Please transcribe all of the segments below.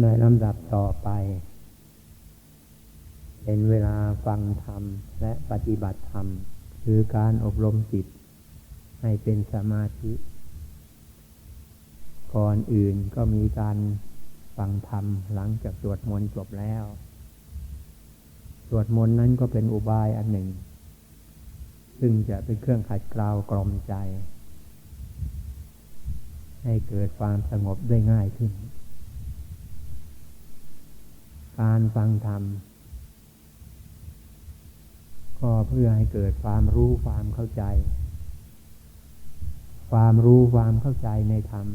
ในลำดับต่อไป เป็นเวลาฟังธรรมและปฏิบัติธรรม คือการอบรมจิต ให้เป็นสมาธิ ก่อนอื่นก็มีการฟังธรรมหลังจากสวดมนต์จบแล้ว สวดมนต์นั้นก็เป็นอุบายอันหนึ่ง ซึ่งจะเป็นเครื่องขัดเกลากลอมใจ ให้เกิดความสงบได้ง่ายขึ้น การฟังธรรม ก็เพื่อให้เกิดความรู้ความเข้าใจ ความรู้ความเข้าใจในธรรม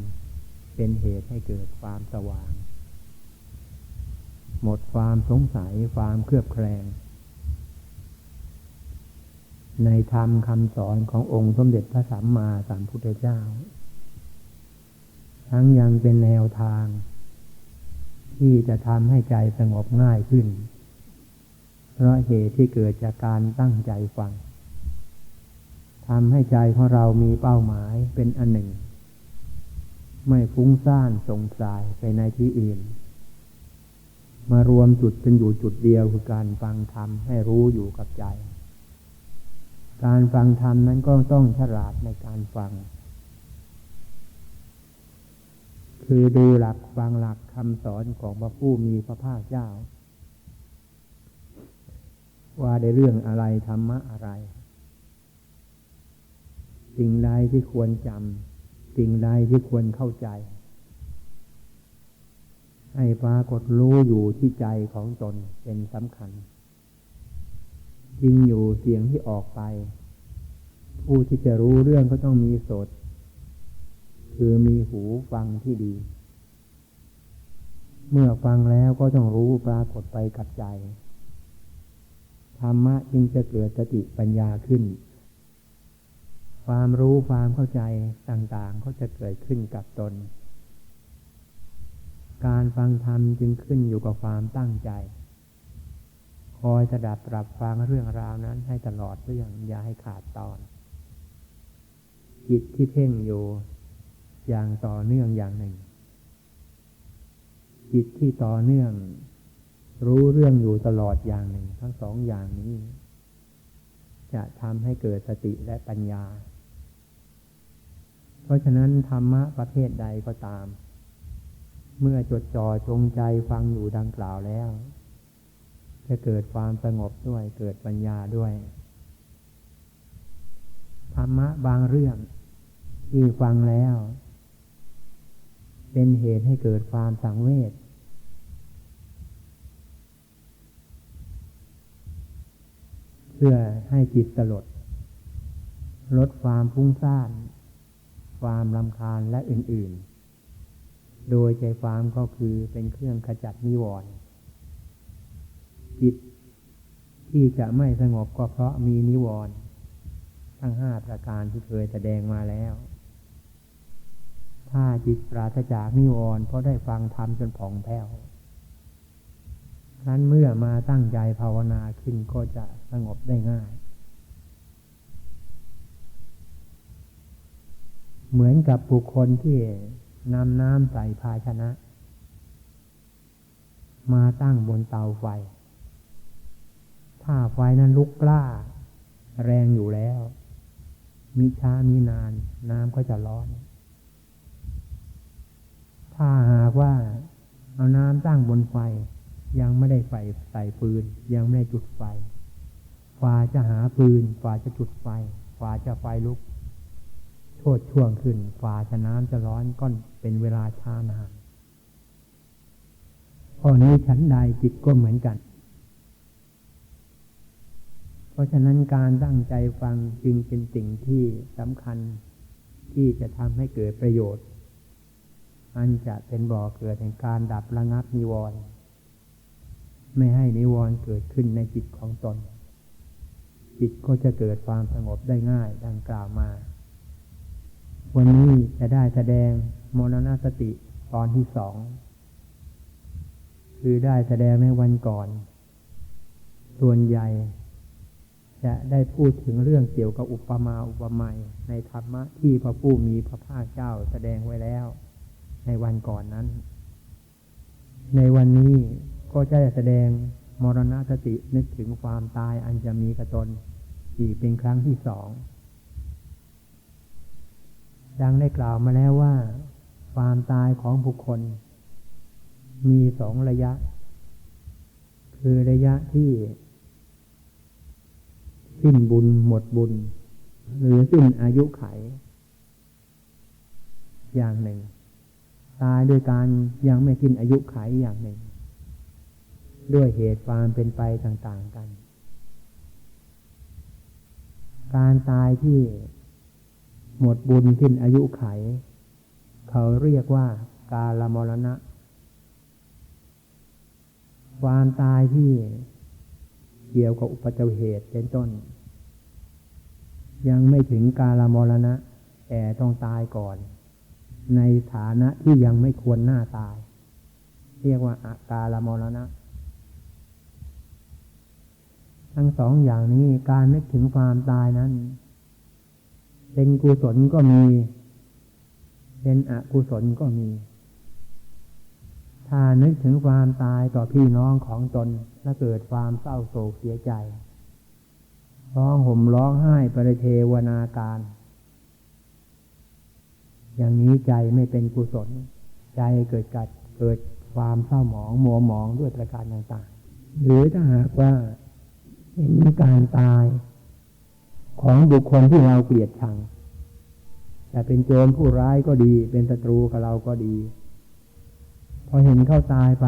เป็นเหตุให้เกิดความสว่าง หมดความสงสัยความเครือบแคลง ในธรรมคำสอนขององค์สมเด็จพระสัมมาสัมพุทธเจ้า ทั้งยังเป็นแนวทาง ที่จะทำให้ใจสงบง่ายขึ้น เพราะเหตุที่เกิดจากการตั้งใจฟังทำให้ใจของเรามีเป้าหมายเป็นอันหนึ่ง ไม่ฟุ้งซ่านสงสัยไปในที่อื่น มารวมจุดเป็นอยู่จุดเดียวคือการฟังธรรมให้รู้อยู่กับใจ การฟังธรรมนั้นก็ต้องฉลาดในการฟัง คือดูหลักฟังหลักคำสอนของพระผู้มีพระภาคเจ้า ว่าในเรื่องอะไรธรรมะอะไร สิ่งใดที่ควรจำสิ่งใดที่ควรเข้าใจ ให้ปรากฏรู้อยู่ที่ใจของตนเป็นสำคัญจริงอยู่เสียงที่ออกไป ผู้ที่จะรู้เรื่องก็ต้องมีสด คือมีหูฟังที่ดี เมื่อฟังแล้วก็ต้องรู้ปรากฏไปกับใจ ธรรมะจึงจะเกิดสติปัญญาขึ้น ความรู้ความเข้าใจต่างๆ ก็จะเกิดขึ้นกับตน การฟังธรรมจึงขึ้นอยู่กับความตั้งใจ คอยสดับปรับฟังเรื่องราวนั้นให้ตลอดเรื่องอย่าให้ขาดตอน จิตที่เพ่งอยู่ อย่างต่อเนื่องอย่างหนึ่ง จิตที่ต่อเนื่อง รู้เรื่องอยู่ตลอดอย่างหนึ่ง ทั้งสองอย่างนี้ จะทำให้เกิดสติและปัญญา เพราะฉะนั้นธรรมะประเภทใดก็ตาม เมื่อจดจ่อจงใจฟังอยู่ดังกล่าวแล้ว จะเกิดความสงบด้วยเกิดปัญญาด้วยธรรมะบางเรื่องที่ฟังแล้ว เป็นเหตุให้เกิดความสังเวชเพื่อให้จิตสลด ลดความฟุ้งซ่าน ความลำคาญและอื่น ๆ โดยใจความก็คือเป็นเครื่องขจัดนิวรณ์จิตที่จะไม่สงบก็เพราะมีนิวรณ์ทั้งห้าประการที่เคยแสดงมาแล้ว ถ้าจิตปราศจากนิวรณ์เพราะได้ฟังธรรมจนผ่องแผ้วนั้นเมื่อมาตั้งใจภาวนาขึ้นก็จะสงบได้ง่าย เหมือนกับบุคคลที่นำน้ำใส่ภาชนะ มาตั้งบนเตาไฟ ถ้าไฟนั้นลุกกล้า แรงอยู่แล้วมีช้ามีนาน น้ำก็จะร้อน ถ้าหากว่าเอาน้ำตั้งบนไฟ ยังไม่ได้ไฟใส่ปืน ยังไม่ได้จุดไฟฝาจะหาปืนฝาจะจุดไฟฝาจะไฟลุก โทษช่วงขึ้นฝาจะน้ำจะร้อนก็เป็นเวลาช้านานข้อนี้ฉันใดจิตก็เหมือนกัน เพราะฉะนั้นการตั้งใจฟังจึงเป็นสิ่งที่สำคัญที่จะทำให้เกิดประโยชน์ อันจะเป็นบ่อเกิดแห่งการดับระงับนิวรณ์ไม่ให้นิวรณ์เกิดขึ้นในจิตของตน จิตก็จะเกิดความสงบได้ง่ายดังกล่าวมา วันนี้จะได้แสดงมรณสติตอนที่สอง คือได้แสดงในวันก่อน ส่วนใหญ่ จะได้พูดถึงเรื่องเกี่ยวกับอุปมาอุปไมยในธรรมะที่พระผู้มีพระภาคเจ้าแสดงไว้แล้ว ในวันก่อนนั้น ในวันนี้ก็จะแสดงมรณสตินึกถึงความตายอันจะมีกระตนอีกเป็นครั้งที่สอง ดังได้กล่าวมาแล้วว่า ความตายของบุคคล มีสองระยะ คือระยะที่ สิ้นบุญหมดบุญ หรือสิ้นอายุไข อย่างหนึ่ง ตายด้วยการยังไม่สิ้นอายุไขอย่างหนึ่ง ด้วยเหตุความเป็นไปต่างๆกัน การตายที่หมดบุญสิ้นอายุไข เขาเรียกว่ากาลมรณะ ความตายที่เกี่ยวกับอุปจัเหตุเป็นต้น ยังไม่ถึงกาลมรณะ แต่ต้องตายก่อน ในฐานะที่ยังไม่ควรหน้าตาย เรียกว่าอากาลมรณะ ทั้งสองอย่างนี้การนึกถึงความตายนั้น เป็นกุศลก็มี เป็นอกุศลก็มี ถ้านึกถึงความตายต่อพี่น้องของตนและเกิดความเศร้าโศกเสียใจร้องห่มร้องไห้ปริเทวนาการ อย่างนี้ใจไม่เป็นกุศล ใจเกิดกัดเกิดความเศร้าหมองมัวหมองด้วยประการต่างๆ หรือถ้าหากว่าเห็นการตายของบุคคลที่เราเกลียดชัง แต่เป็นโจรผู้ร้ายก็ดี เป็นศัตรูกับเราก็ดี พอเห็นเขาตายไป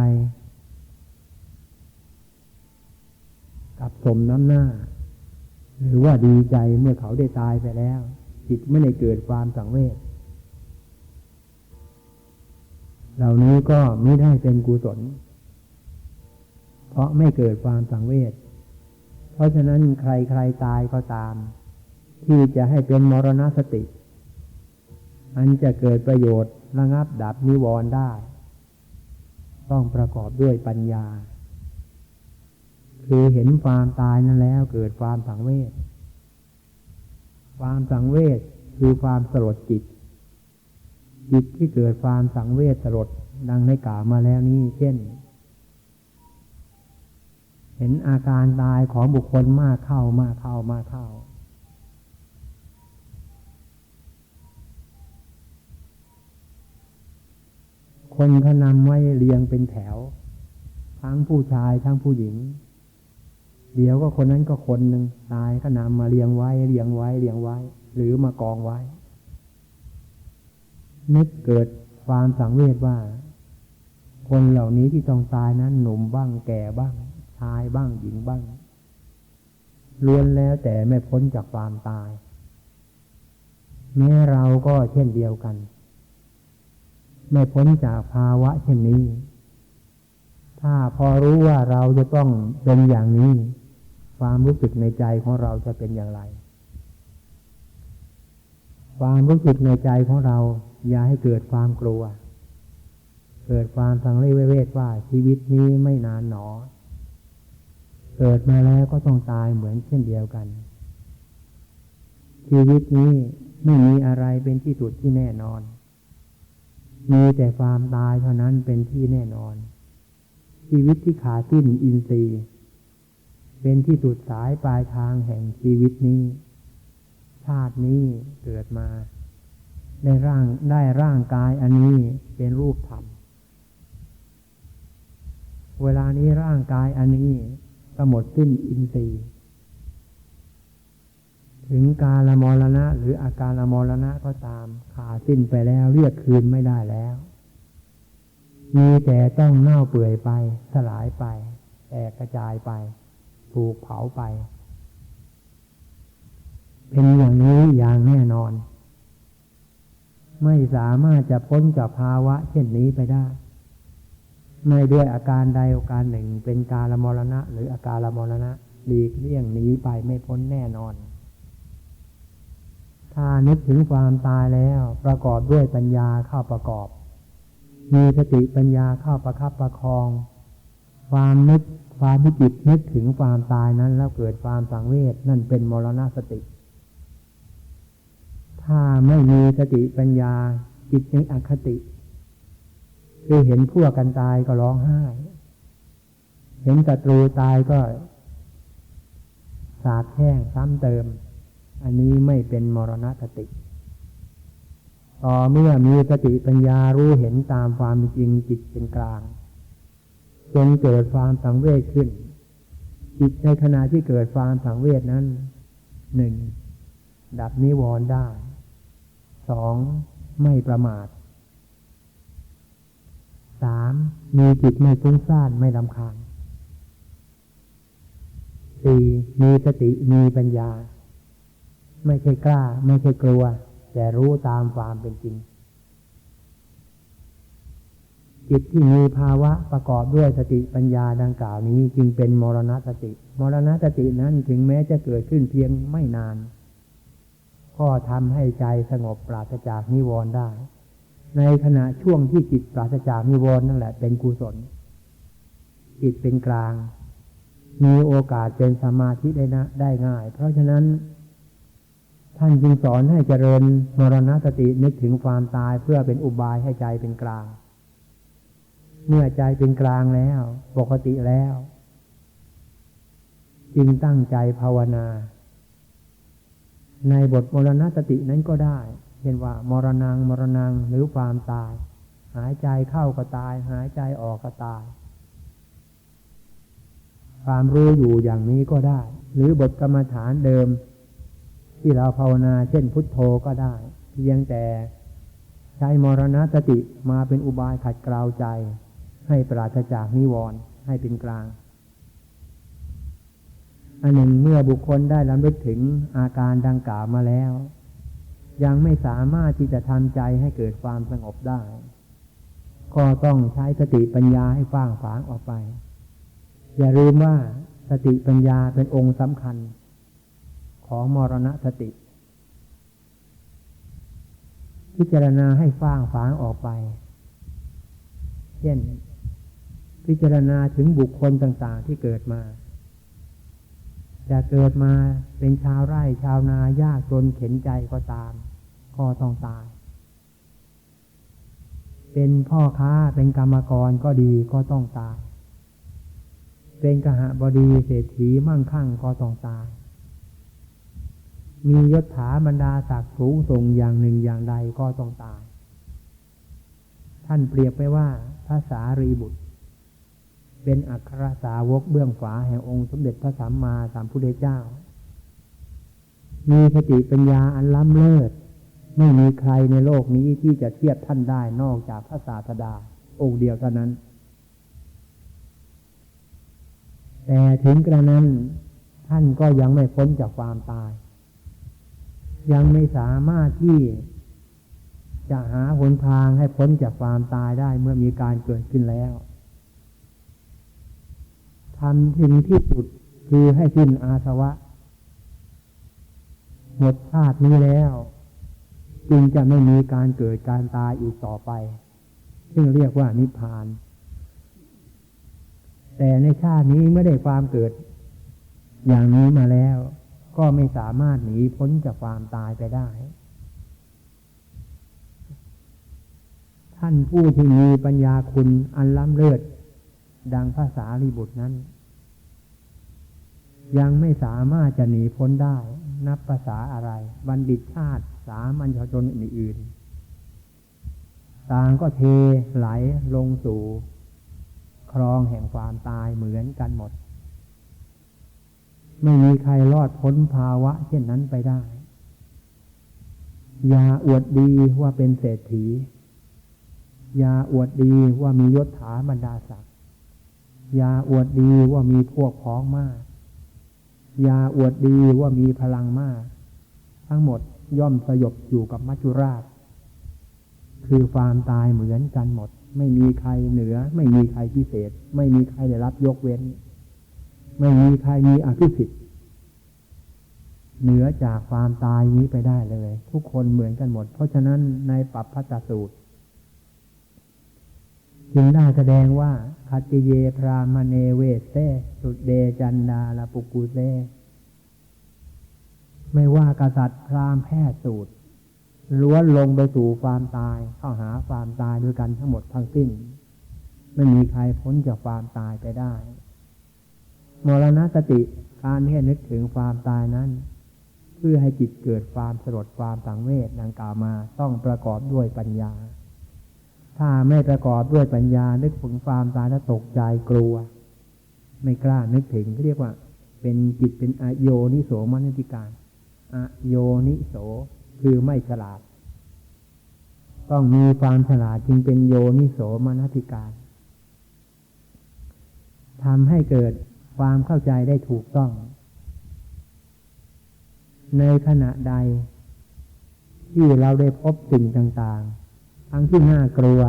กับสมน้ำหน้า หรือว่าดีใจเมื่อเขาได้ตายไปแล้ว จิตไม่ได้เกิดความสังเวช เหล่านี้ก็ไม่ได้เป็นกุศล เพราะไม่เกิดความสังเวช เพราะฉะนั้นใครใครตายก็ตาม ที่จะให้เป็นมรณสติ อันจะเกิดประโยชน์ระงับดับนิวรณ์ได้ ต้องประกอบด้วยปัญญา คือเห็นความตายนั้นแล้วเกิดความสังเวช ความสังเวชคือความสลดจิต จิตที่เกิดความสังเวชสลดดังในกล่าวมาแล้วนี้ เช่น เห็นอาการตายของบุคคลมากเข้ามากเข้ามากเข้าคนเขานำไว้เรียงเป็นแถว ทั้งผู้ชายทั้งผู้หญิง เดี๋ยวก็คนนั้นก็คนหนึ่งตายก็นำมาเรียงไว้เรียงไว้เรียงไว้ หรือมากองไว้ นึกเกิดความสังเวชว่า คนเหล่านี้ที่ต้องตายนั้นหนุ่มบ้างแก่บ้าง ชายบ้างหญิงบ้างล้วนแล้วแต่ไม่พ้นจากความตาย แม้เราก็เช่นเดียวกัน ไม่พ้นจากภาวะเช่นนี้ ถ้าพอรู้ว่าเราจะต้องเป็นอย่างนี้ ความรู้สึกในใจของเราจะเป็นอย่างไร ความรู้สึกในใจของเรา อย่าให้เกิดความกลัว เกิดความสังเวชว่าชีวิตนี้ไม่นานหนอ เกิดมาแล้วก็ต้องตายเหมือนเช่นเดียวกัน ชีวิตนี้ไม่มีอะไรเป็นที่สุดที่แน่นอน มีแต่ความตายเท่านั้นเป็นที่แน่นอน ชีวิตที่ขาดสิ้นอินทรีย์ เป็นที่สุดสายปลายทางแห่งชีวิตนี้ ชาตินี้เกิดมา ได้ร่างได้ร่างกายอันนี้เป็นรูปธรรม เวลานี้ร่างกายอันนี้ก็หมดสิ้นอินทรีย์ถึงกาลมรณะ หรืออาการมรณะก็ตามขาดสิ้นไปแล้วเรียกคืนไม่ได้แล้ว มีแต่ต้องเน่าเปื่อยไป สลายไป แตกกระจายไป ถูกเผาไป เป็นอย่างนี้อย่างแน่นอน ไม่สามารถจะพ้นจากภาวะเช่นนี้ไปได้ ไม่ด้วยอาการใดอาการหนึ่ง เป็นกาลมรณะ หรืออาการมรณะหลีกเลี่ยงหนีไปไม่พ้นแน่นอน ถ้านึกถึงความตายแล้วประกอบด้วยปัญญาเข้าประกอบ มีสติปัญญาเข้าประคับประคอง ความนึกความที่จิตนึกถึงความตายนั้น แล้วเกิดความสังเวชนั่นเป็นมรณสติ ถ้าไม่มีสติปัญญา จิตในอคติ คือเห็นพวกกันตายก็ร้องไห้ เห็นศัตรูตายก็สาบแช่งซ้ำเติม อันนี้ไม่เป็นมรณะสติต่อเมื่อมีสติปัญญารู้เห็นตามความจริงจิตเป็นกลาง จนเกิดความสังเวชขึ้น จิตในขณะที่เกิดความสังเวชนั้นหนึ่งดับนิวรณ์ได้ สองไม่ประมาทสามมีจิตไม่ฟุ้งซ่านไม่ลำคาญสี่มีสติมีปัญญา ไม่ใช่กล้า ไม่ใช่กลัว แต่รู้ตามความเป็นจริง จิตที่มีภาวะประกอบด้วยสติปัญญาดังกล่าวนี้จึงเป็นมรณสติ มรณสตินั้นถึงแม้จะเกิดขึ้นเพียงไม่นาน ก็ทำให้ใจสงบปราศจากนิวรณ์ได้ ในขณะช่วงที่จิตปราศจากนิวรณ์นั่นแหละเป็นกุศล จิตเป็นกลาง มีโอกาสเป็นสมาธิได้นะได้ง่าย เพราะฉะนั้น ท่านจึงสอนให้เจริญมรณสตินึกถึงความตายเพื่อเป็นอุบายให้ใจเป็นกลาง เมื่อใจเป็นกลางแล้ว ปกติแล้ว จึงตั้งใจภาวนา ในบทมรณสตินั้นก็ได้เช่นว่ามรณงมรณงหรือความตาย หายใจเข้าก็ตาย หายใจออกก็ตาย ความรู้อยู่อย่างนี้ก็ได้ หรือบทกรรมฐานเดิม ที่เราภาวนาเช่นพุทโธก็ได้ เพียงแต่ใช้มรณสติมาเป็นอุบายขัดเกลาใจ ให้ปราศจากนิวรณ์ให้เป็นกลาง อันหนึ่งเมื่อบุคคลได้ลำลึกถึงอาการดังกล่าวมาแล้ว ยังไม่สามารถที่จะทำใจให้เกิดความสงบได้ ก็ต้องใช้สติปัญญาให้ฟ้างฝางออกไป อย่าลืมว่าสติปัญญาเป็นองค์สำคัญ ของมรณะสติ พิจารณาให้ฟ้างฝางออกไป เช่น พิจารณาถึงบุคคลต่างๆที่เกิดมา จะเกิดมาเป็นชาวไร่ชาวนายากจนเข็นใจก็ตามก็ต้องตาย เป็นพ่อค้าเป็นกรรมกรก็ดีก็ต้องตาย เป็นกหบดีเศรษฐีมั่งคั่งก็ต้องตาย มียศถาบรรดาศักดิ์สูงส่งอย่างหนึ่งอย่างใดก็ต้องตาย ท่านเปรียบไปว่าภาษารีบุตร เป็นอัครสาวกเบื้องขวาแห่งองค์สมเด็จพระสัมมาสัมพุทธเจ้า มีสติปัญญาอันล้ำเลิศ ไม่มีใครในโลกนี้ที่จะเทียบท่านได้นอกจากพระศาสดา องค์เดียวเท่านั้น แต่ถึงกระนั้นท่านก็ยังไม่พ้นจากความตาย ยังไม่สามารถที่จะหาหนทางให้พ้นจากความตายได้เมื่อมีการเกิดขึ้นแล้ว ทำสิ่งที่สุดคือให้สิ้นอาสวะ หมดชาตินี้แล้ว จึงจะไม่มีการเกิดการตายอีกต่อไป ซึ่งเรียกว่านิพพาน แต่ในชาตินี้ไม่ได้ความเกิด อย่างนี้มาแล้ว ก็ไม่สามารถหนีพ้นจากความตายไปได้ ท่านผู้ที่มีปัญญาคุณอันล้ำเลิศ ดังภาษาลีบุตรนั้น ยังไม่สามารถจะหนีพ้นได้ นับภาษาอะไร บัณฑิตชาติ สามัญชนอื่นๆต่างก็เทไหลลงสู่ครองแห่งความตายเหมือนกันหมด ไม่มีใครรอดพ้นภาวะ เช่นนั้นไปได้ อย่าอวดดีว่าเป็นเศรษฐีอย่าอวดดีว่ามียศถาบรรดาศักดิ อย่าอวดดีว่ามีพวกพ้องมาก อย่าอวดดีว่ามีพลังมาก ทั้งหมดย่อมสยบอยู่กับมัจจุราช คือความตายเหมือนกันหมด ไม่มีใครเหนือ ไม่มีใครพิเศษ ไม่มีใครได้รับยกเว้น ไม่มีใครมีอภิสิทธิ์เหนือจากความตายนี้ไปได้เลย ทุกคนเหมือนกันหมด เพราะฉะนั้นในปัปพัตสูตร จึงได้แสดงว่า คัติเยพรามเนเวเซสุดเดจันดาลปุกุเซไม่ว่ากษัตริย์พรามแพทย์สูตรล้วนลงไปสู่ความตายเข้าหาความตายด้วยกันทั้งหมดทั้งสิ้น ไม่มีใครพ้นจากความตายไปได้มรณสติการที่นึกถึงความตายนั้น เพื่อให้จิตเกิดความสลดความสังเวชดังกล่าวมาต้องประกอบด้วยปัญญา ถ้าไม่ประกอบด้วยปัญญา นึกถึงความตายแล้วตกใจกลัว ไม่กล้านึกถึงเรียกว่า เป็นจิตเป็นอโยนิโสมนติการอโยนิโสคือไม่ฉลาด ต้องมีความฉลาดจึงเป็นโยนิโสมนติการทำให้เกิดความเข้าใจได้ถูกต้อง ในขณะใดที่เราได้พบสิ่งต่างๆ ทั้งที่น่ากลัว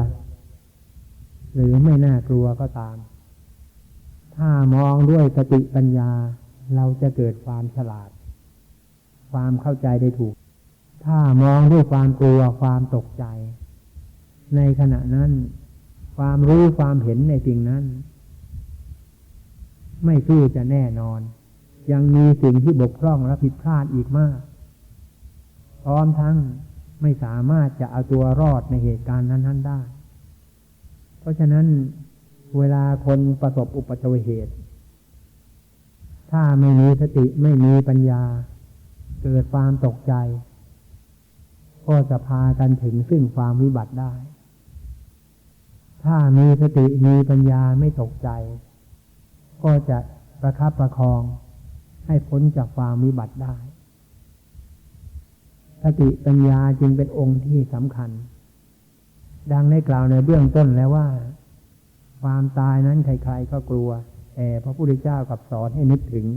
หรือไม่น่ากลัวก็ตาม ถ้ามองด้วยสติปัญญา เราจะเกิดความฉลาด ความเข้าใจได้ถูก ถ้ามองด้วยความกลัวความตกใจ ในขณะนั้น ความรู้ความเห็นในสิ่งนั้น ไม่สู้จะแน่นอน ยังมีสิ่งที่บกพร่องและผิดพลาดอีกมาก พร้อมทั้ง ไม่สามารถจะเอาตัวรอดในเหตุการณ์นั้น ๆได้ เพราะฉะนั้นเวลาคนประสบอุปัตเหตุ ถ้าไม่มีสติไม่มีปัญญา เกิดความตกใจ ก็จะพากันถึงซึ่งความวิบัติได้ ถ้ามีสติมีปัญญาไม่ตกใจ ก็จะประคับประคองให้พ้นจากความวิบัติได้ ติปัญญาจึงเป็นองค์ที่สำคัญ ดังได้กล่าวในเบื้องต้นแล้วว่า ความตายนั้นใครๆก็กลัว แต่พระพุทธเจ้ากับสอนให้นึกถึง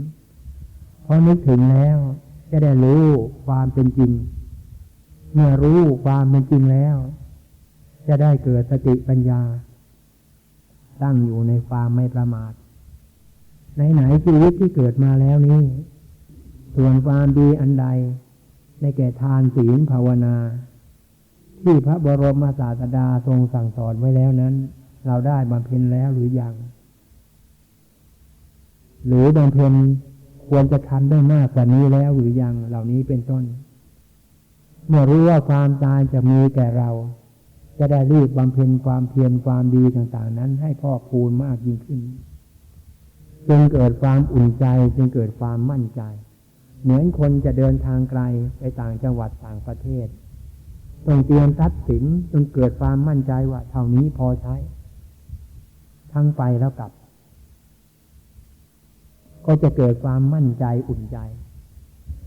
เพราะนึกถึงแล้วจะได้รู้ความเป็นจริง เมื่อรู้ความเป็นจริงแล้ว จะได้เกิดสติปัญญา ตั้งอยู่ในความไม่ประมาทไหนไหนชีวิตที่เกิดมาแล้วนี้ ส่วนความดีอันใด ในแก่ทานศีลภาวนา ที่พระบรมศาสดาทรงสั่งสอนไว้แล้วนั้น เราได้บำเพ็ญแล้วหรือยัง หรือบำเพ็ญควรจะทำได้มากกว่านี้แล้วหรือยังเหล่านี้เป็นต้น เมื่อรู้ว่าความตายจะมีแก่เรา จะได้รีบบำเพ็ญความเพียรความดีต่างๆ นั้นให้พ่อคูณมากยิ่งขึ้น จึงเกิดความอุ่นใจจึงเกิดความมั่นใจ เหมือนคนจะเดินทางไกลไปต่างจังหวัดต่างประเทศ ต้องเตรียมทรัพย์สินจนเกิดความมั่นใจว่าเท่านี้พอใช้ ทั้งไปแล้วกลับ ก็จะเกิดความมั่นใจอุ่นใจ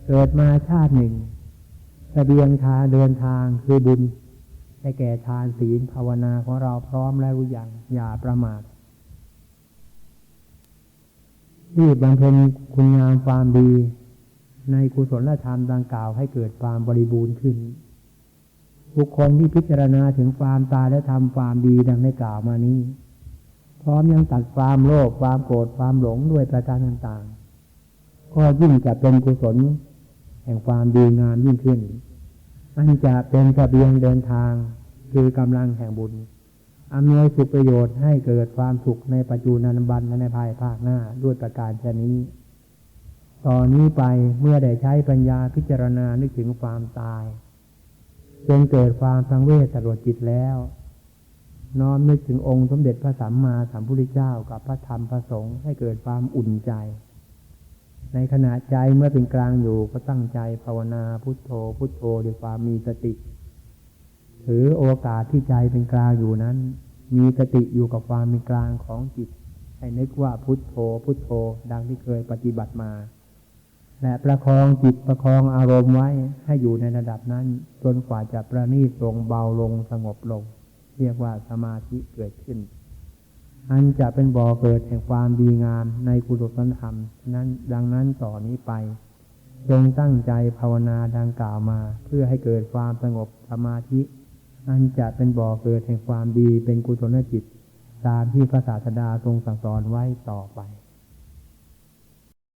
เกิดมาชาติหนึ่งสเบียงคาเดินทางคือบุญให้แก่ทานศีลภาวนาของเราพร้อมแล้วหรือยังอย่าประมาทรีบบำเพ็ญคุณงามความดี ในกุศลธรรมดังกล่าวให้เกิดความบริบูรณ์ขึ้น บุคคลที่พิจารณาถึงความตายและทำความดีดังได้กล่าวมานี้ พร้อมยังตัดความโลภความโกรธความหลงด้วยประการต่างๆ ก็ยิ่งจะเป็นกุศล แห่งความดีงามยิ่งขึ้น อันจะเป็นกระเบียงเดินทางคือกำลังแห่งบุญอำนวยสุประโยชน์ให้เกิดความสุขในปัจจุบันบันและในภายภาคหน้าด้วยประการชนี้ ตอนนี้ไปเมื่อได้ใช้ปัญญาพิจารณานึกถึงความตาย จนเกิดความสังเวชสลดจิตแล้ว น้อมนึกถึงองค์สมเด็จพระสัมมาสัมพุทธเจ้ากับพระธรรมพระสงฆ์ให้เกิดความอุ่นใจ ในขณะใจเมื่อเป็นกลางอยู่ก็ตั้งใจภาวนาพุทโธ พุทโธด้วยความมีสติ ถือโอกาสที่ใจเป็นกลางอยู่นั้น มีสติอยู่กับความเป็นกลางของจิต ให้นึกว่าพุทโธ พุทโธ ดังที่เคยปฏิบัติมา และประคองจิตประคองอารมณ์ไว้ให้อยู่ในระดับนั้น จนกว่าจะประณีตลงเบาลงสงบลง เรียกว่าสมาธิเกิดขึ้น อันจะเป็นบ่อเกิดแห่งความดีงามในกุศลธรรมนั้นดังนั้นต่อนนี้ไปจงตั้งใจภาวนาดังกล่าวมา เพื่อให้เกิดความสงบสมาธิ อันจะเป็นบ่อเกิดแห่งความดีเป็นกุศลจิต ตามที่พระศาสดาทรงสั่งสอนไว้ต่อไป